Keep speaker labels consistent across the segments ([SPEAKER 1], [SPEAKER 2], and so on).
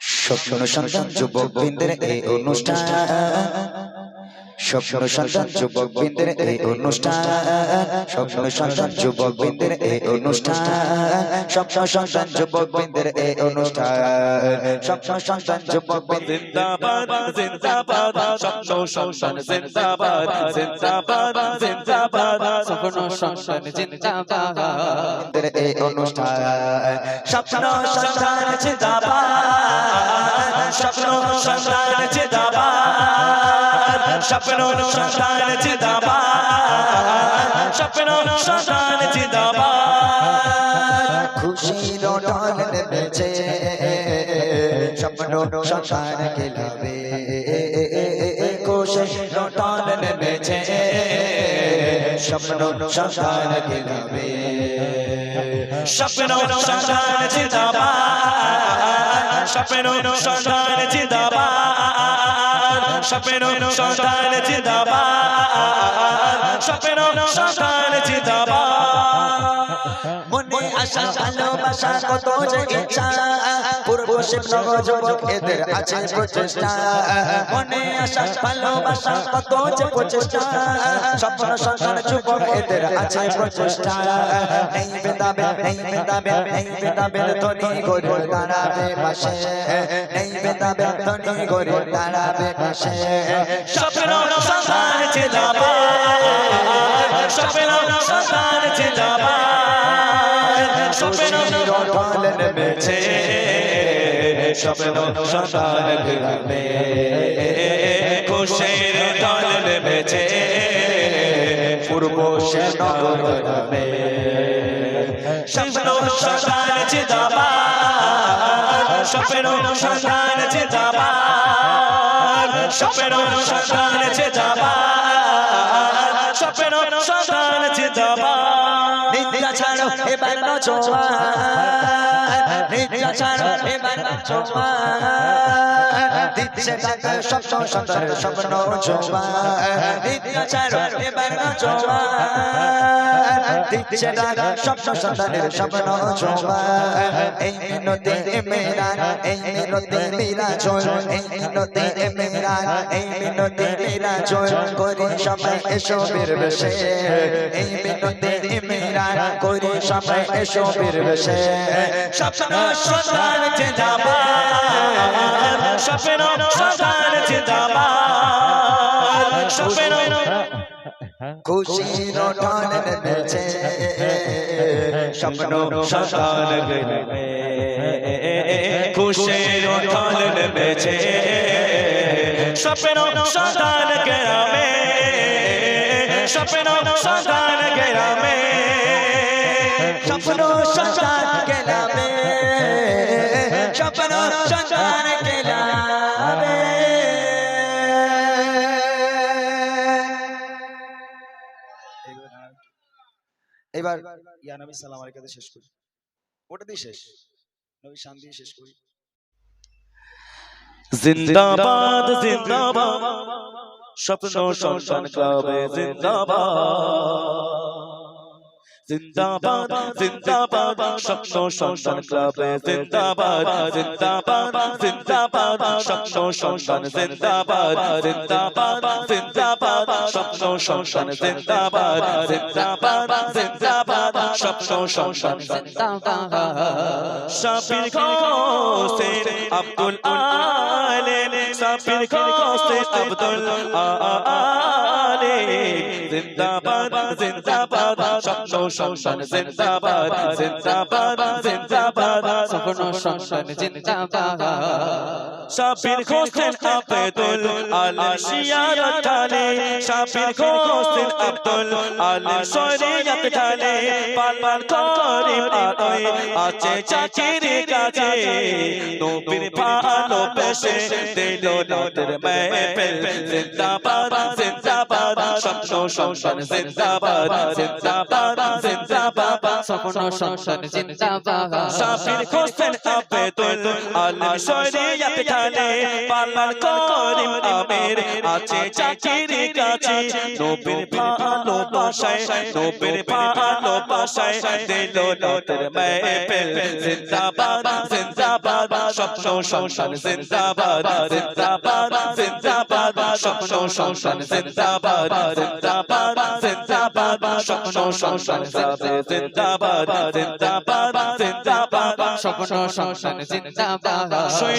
[SPEAKER 1] স্বপ্ন সন্তান যুবক বৃন্দের এই অনুষ্ঠান। স্বপ্ন সন্তান যুবক বৃন্দের এই অনুষ্ঠান স্বপ্ন সন্তান যুবক বৃন্দের এই অনুষ্ঠান স্বপ্ন সন্তান যুবক বৃন্দের এই অনুষ্ঠান স্বপ্ন সন্তান যুবক
[SPEAKER 2] জিন্দাবাদ জিন্দাবাদ স্বপ্ন সন্তান জিন্দাবাদ জিন্দাবাদ জিন্দাবাদ স্বপ্ন সন্তান জিন্দাবাদ।
[SPEAKER 1] এই অনুষ্ঠান স্বপ্ন সন্তান জিন্দাবাদ স্বপ্ন সন্তান স্বপ্ন সন্তান জিন্দাবাদ স্বপ্ন সন্তান জিন্দাবাদ খুশির ঢল নেমেছে স্বপ্ন সন্তান খেলাবে খুশির ঢল নেমেছে স্বপ্ন সন্তান খেলাবে স্বপ্ন সন্তান জিন্দাবাদ। স্বপ্ন সন্তান জিন্দাবাদ। স্বপ্ন সন্তান জিন্দাবাদ। স্বপ্ন সন্তান জিন্দাবাদ। আশা ভালোবাসা কত যে ইচ্ছা। পূর্ব শিক্ষক যুবক এদের আছে প্রচেষ্টা। মনে আশা, ভালোবাসা কত যে প্রচেষ্টা। স্বপ্ন সন্তান যুবক এদের আছে প্রচেষ্টা। নেই বেদাবে নেই বেদাবে নেই বেদাবে ধনী গরিব দাঁড়াবে পাশে। নেই বেদাবে ধনী গরিব দাঁড়াবে পাশে। স্বপ্ন সন্তান জিন্দাবাদ। স্বপ্ন সন্তান জিন্দাবাদ। স্বপ্ন ঢল স্বপ্ন সন্তান গ্রামে খুশের ঢল নেমেছে পূর্ব সে নগর গ্রামে স্বপ্ন সন্তান জিন্দাবাদ, স্বপ্ন সন্তান জিন্দাবাদ, স্বপ্ন সন্তান জিন্দাবাদ, স্বপ্ন সন্তান জিন্দাবাদ। নিদ্রা ছাড়ো, এবার নজওয়ান নিদ্রা ছাড়ো, এবার নজওয়ান দিচ্ছে টাকা স্বপ্ন সন্তান স্বপ্ন জোয়ান নিদ্রা ছাড়ো, এবার নজওয়ান দিচ্ছে টাকা স্বপ্ন, সন্তানের স্বপ্ন জোয়ান এই মিনতি মেরান এই মিনতি মিরাজল এই মিনতি মেরান এই মিনতি মিরাজল করি সবাই এসো বীর বেশে এই মিনতি মেরান করি সবাই এসো বীর বেশে স্বপ্ন সন্তান জিন্দাবাদ। স্বপ্ন সন্তান জিন্দাবাদ। স্বপ্ন খুশির ঢল নেমেছে। স্বপ্ন সন্তান গ্রামে খুশির ঢল নেমেছে। স্বপ্ন সন্তান গ্রামে। স্বপ্ন সন্তান গ্রামে স্বপ্ন সন্তান গ্রামে স্বপ্ন সন্তান গ্রামে এবার ইয়া নবী সালাম আলাইকুম শেষ করি। ওটা দিয়ে শেষ। নবী শান দিয়ে শেষ করি।
[SPEAKER 2] জিন্দাবাদ জিন্দাবাদ। স্বপ্ন সন্তান ক্লাবে জিন্দাবাদ জিন্দাবাদ জিন্দাবাদ স্বপ্ন সন্তান ক্লাবে জিন্দাবাদ জিন্দাবাদ জিন্দাবাদ স্বপ্ন সন্তান জিন্দাবাদ জিন্দাবাদ জিন্দাবাদ স্বপ্ন সন্তান জিন্দাবাদ জিন্দাবাদ জিন্দাবাদ স্বপ্ন সন্তান জিন্দাবাদ শাফির হোসেন আব্দুল আলেম শাফির হোসেন আব্দুল আলেম জিন্দাবাদ জিন্দাবাদ স্বপ্ন সন্তান জিন্দাবাদ জিন্দাবাদ জিন্দাবাদ, স্বপ্ন সন্তান জিন্দাবাদ। শাফির হোসেন আব্দুল আলেম শিয়ারত ঢালে শাফির হোসেন আব্দুল আলেম শরিয়ত ঢালে পালন করে আলোয় আছে চাকিরি কাজে নবীর ভালো পেশে দিল নদের মেহফিল, জিন্দাবাদ জিন্দাবাদ। সন্তান জিন্দাবাদ জিন্দাবাদ জিন্দাবাদ। স্বপ্ন সন্তান জিন্দাবাদ। শাফির হোসেন আবেদুল আলম শরিয়ত ডালে পালার করিম আমের আছে চাচির কাছে। নবীর ভালোবাসায় নবীর ভালোবাসায় দিল নতের মেহফিল। জিন্দাবাদ জিন্দাবাদ স্বপ্ন সংসার জিন্দাবাদ জিন্দাবাদ জিন্দাবাদ স্বপ্ন সংসার জিন্দাবাদ জিন্দাবাদ। জিন্দাবাদ স্বপ্ন সংসার জিন্দাবাদ জিন্দাবাদ জিন্দাবাদ
[SPEAKER 3] স্বপ্ন সংসার জিন্দাবাদ
[SPEAKER 2] সই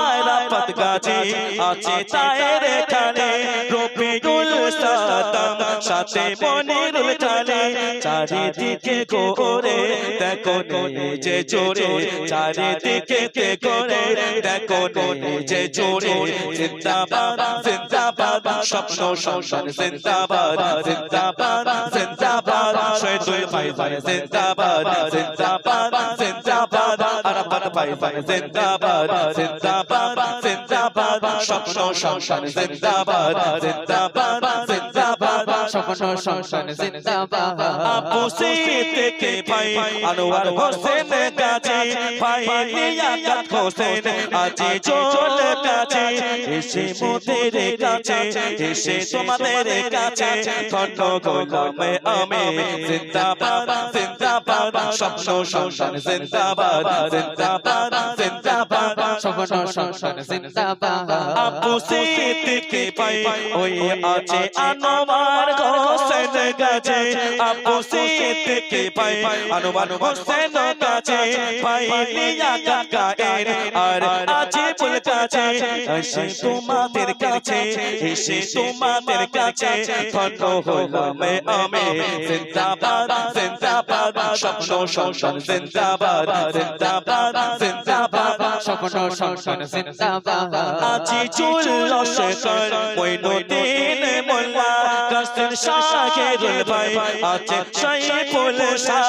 [SPEAKER 2] আয়রা পাত গাছে আছে চায়ের এখানে রবিউল সাতাম, সাথে মনিরুল টানে চারিদিকে করে দেখো যে জোরে, চারিদিকে কে করে দেখো যে জোরে, জিন্দাবাদ জিন্দাবাদ, স্বপ্ন সংসার, জিন্দাবাদ জিন্দাবাদ জিন্দাবাদ, শহীদুল ভাইজান জিন্দাবাদ জিন্দাবাদ জিন্দাবাদ ভাইজান জিন্দাবাদ জিন্দাবাদ জিন্দাবাদ স্বপ্ন সংসার জিন্দাবাদ জিন্দাবাদ জিন্দাবাদ।
[SPEAKER 3] স্বপ্ন সংসার জিন্দাবাদ
[SPEAKER 2] আপু থেকে ভাই আনোয়ার হোসেন কাছে ভাই হোসেন আজি চল কাছে এসে মোদের কাছে এসে তোমাদের কাছে গোলামে আমি জিন্দাবাদ জিন্দাবাদ স্বপ্ন সংসার জিন্দাবাদ জিন্দাবাদ জিন্দাবাদ
[SPEAKER 3] স্বপ্ন জিন্দাবাদ
[SPEAKER 2] আপু থেকে ওই আছে আনোয়ার হোসেন গাছে আপু থেকে পাই। আনোয়ার হোসেন গাছে পাই লিয়া কাকা এর আর আছে ফুল কাছে এসে তোমাদের কাছে এসে তোমাদের কাছে। ধন্য হলাম আমি। জিন্দাবাদ জিন্দাবাদ। স্বপ্ন সংসার জিন্দাবাদ জিন্দাবাদ জিন্দাবাদ।
[SPEAKER 3] স্বপ্ন সংসার জিন্দাবাদ।
[SPEAKER 2] আজি চুল শেখর ওই নদীন মোল্লা কাস্তের শাহেরুল ভাই আছে সাইফুল শাহ।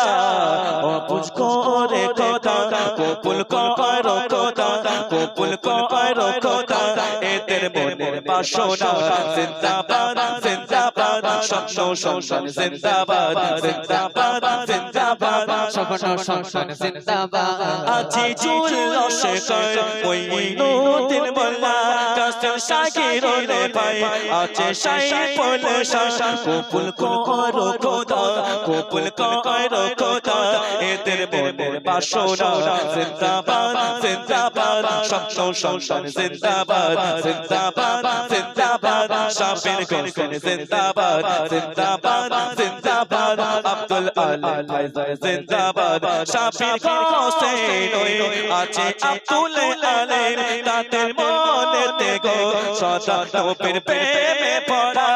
[SPEAKER 2] এদের মনের বাসনা। জিন্দাবাদ জিন্দাবাদ। স্বপ্ন সংসার জিন্দাবাদ জিন্দাবাদ জিন্দাবাদ
[SPEAKER 3] স্বপ্ন সংসার জিন্দাবাদ
[SPEAKER 2] আজি চুল শেখর ওই নদীন মোল্লা কাস্তের শাহেরুল ভাই আছে সাইফুল শাহ কপুল করো কথা কপুল করো কথা এদের মনের বাসনা জিন্দাবাদ জিন্দাবাদ স্বপ্ন সংসার জিন্দাবাদ জিন্দাবাদ জিন্দাবাদ সাপের গোলকন জিন্দাবাদ জিন্দাবাদ জিন্দাবাদ আব্দুল আলী ভাইজান জিন্দাবাদ সাপের হোসেন আছে আব্দুল আলী তাদের মনেতে গো সদা নবীর প্রেমে পড়া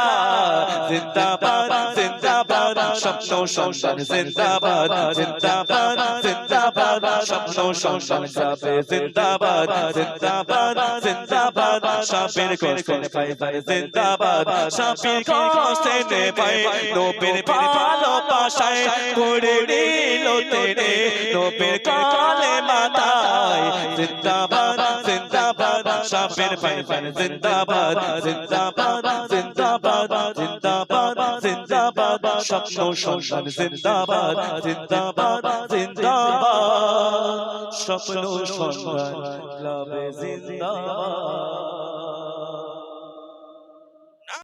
[SPEAKER 2] জিন্দাবাদ জিন্দাবাদ স্বপ্ন সংসার জিন্দাবাদ জিন্দাবাদ জিন্দাবাদ স্বপ্ন সংসার যাবে জিন্দাবাদ জিন্দাবাদ জিন্দাবাদ কোন পাই পাই জিন্দাবাদ সাপের কোসেন পাই নবীর ভালোবাসায় করে নিল তেরে নবীর কালে মাথায় জিন্দাবাদ জিন্দাবাদ সাপের পাই জিন্দাবাদ জিন্দাবাদ জিন্দাবাদ জিন্দাবাদ জিন্দাবাদ স্বপ্ন সংসার জিন্দাবাদ জিন্দাবাদ জিন্দাবাদ। স্বপ্ন লাভে জিন্দাবাদ।